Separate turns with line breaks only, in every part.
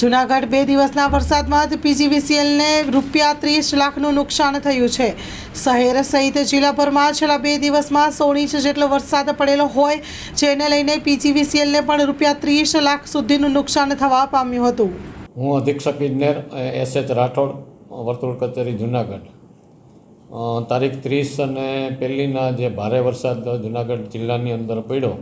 જુનાગઢ બે દિવસના વરસાદમાં જ પીજીવીસીએલને રૂપિયા ત્રીસ લાખનું નુકસાન થયું છે. શહેર સહિત જિલ્લાભરમાં છેલ્લા બે દિવસમાં સોળ ઇંચ જેટલો વરસાદ પડેલો હોય, જેને લઈને પીજીવીસીએલને પણ રૂપિયા ત્રીસ લાખ સુધીનું નુકસાન થવા પામ્યું હતું.
હું અધિક્ષક ઇજનેર એસ એચ રાઠોડ, વર્તુળ કચેરી, જુનાગઢ. તારીખ ત્રીસ અને પહેલીના જે ભારે વરસાદ જુનાગઢ જિલ્લાની અંદર પડ્યો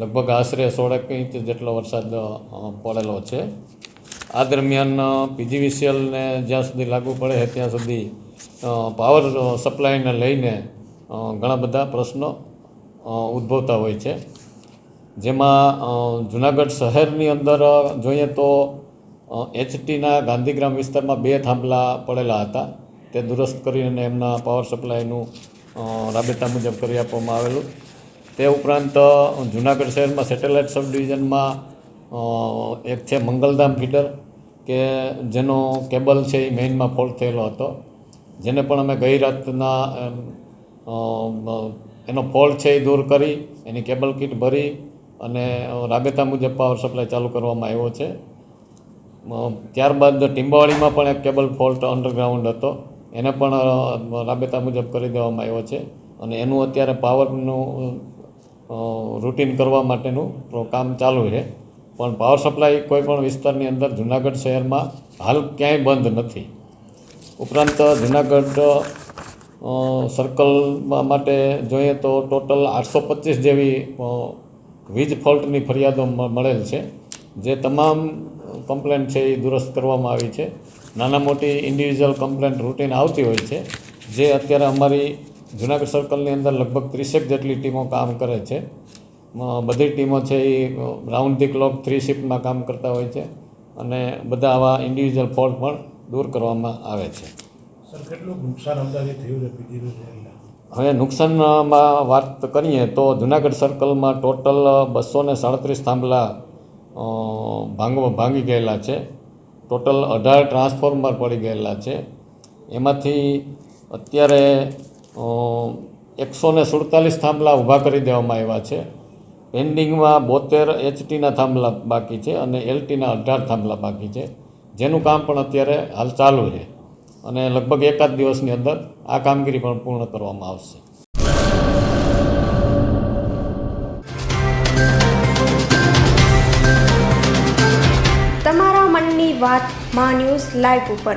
લગભગ આશરે સોળેક ઇંચ જેટલો વરસાદ પડેલો છે. આ દરમિયાન પીજીવીસીએલને જ્યાં સુધી લાગુ પડે ત્યાં સુધી પાવર સપ્લાયને લઈને ઘણા બધા પ્રશ્નો ઉદ્ભવતા હોય છે. જેમાં જુનાગઢ શહેરની અંદર જોઈએ તો એચટીના ગાંધીગ્રામ વિસ્તારમાં બે થાંભલા પડેલા હતા. તે દુરસ્ત કરીને એમના પાવર સપ્લાયનું રાબેતા મુજબ કરી આપવામાં આવેલું. તે ઉપરાંત જુનાગઢ શહેરમાં સેટેલાઇટ સબ ડિવિઝનમાં એક છે મંગલધામ ફીડર, કે જેનો કેબલ છે એ મેઇનમાં ફોલ્ટ થયેલો હતો. જેને પણ અમે ગઈ રાતના એનો ફોલ્ટ છે એ દૂર કરી, એની કેબલ કીટ ભરી અને રાબેતા મુજબ પાવર સપ્લાય ચાલુ કરવામાં આવ્યો છે. ત્યારબાદ ટીંબાવાળીમાં પણ એક કેબલ ફોલ્ટ અંડરગ્રાઉન્ડ હતો. એને પણ રાબેતા મુજબ કરી દેવામાં આવ્યો છે. અને એનું અત્યારે પાવરનું રૂટીન કરવા માટેનું કામ ચાલુ છે. પણ પાવર સપ્લાય કોઈ પણ વિસ્તારની અંદર જુનાગઢ શહેરમાં હાલ ક્યાંય બંધ નથી. ઉપરાંત જુનાગઢ સર્કલમાં માટે જોઈએ તો ટોટલ આઠસો પચીસ જેવી વીજ ફોલ્ટની ફરિયાદો મળેલ છે. જે તમામ કમ્પ્લેન્ટ છે એ દુરસ્ત કરવામાં આવી છે. નાના મોટી ઇન્ડિવિજ્યુઅલ કમ્પ્લેન્ટ રૂટીન આવતી હોય છે. જે અત્યારે અમારી જુનાગઢ સર્કલની અંદર લગભગ ત્રીસેક જેટલી ટીમો કામ કરે છે. બધી ટીમો છે એ રાઉન્ડ ધી ક્લોક થ્રી શિફ્ટમાં કામ કરતા હોય છે અને બધા આવા ઇન્ડિવિજ્યુઅલ ફોલ્ટ પણ દૂર કરવામાં આવે છે.
સર કેટલું નુકસાન અંદાજે થયું છે
હવે નુકસાનમાં વાત કરીએ તો જુનાગઢ સર્કલમાં ટોટલ બસો ને સાડત્રીસ થાંભલા ભાંગ ભાંગી ગયેલા છે. ટોટલ અઢાર ટ્રાન્સફોર્મર પડી ગયેલા છે. એમાંથી અત્યારે એકસો ને સુડતાલીસ થાંભલા ઊભા કરી દેવામાં આવ્યા છે. પેન્ડિંગમાં બોતેર એચટીના થાંભલા બાકી છે અને એલટીના અઢાર થાંભલા બાકી છે. જેનું કામ પણ અત્યારે હાલ ચાલુ છે અને લગભગ એકાદ દિવસની અંદર આ કામગીરી પણ પૂર્ણ કરવામાં આવશે.
તમારા મનની વાત મા ન્યૂઝ લાઈવ ઉપર.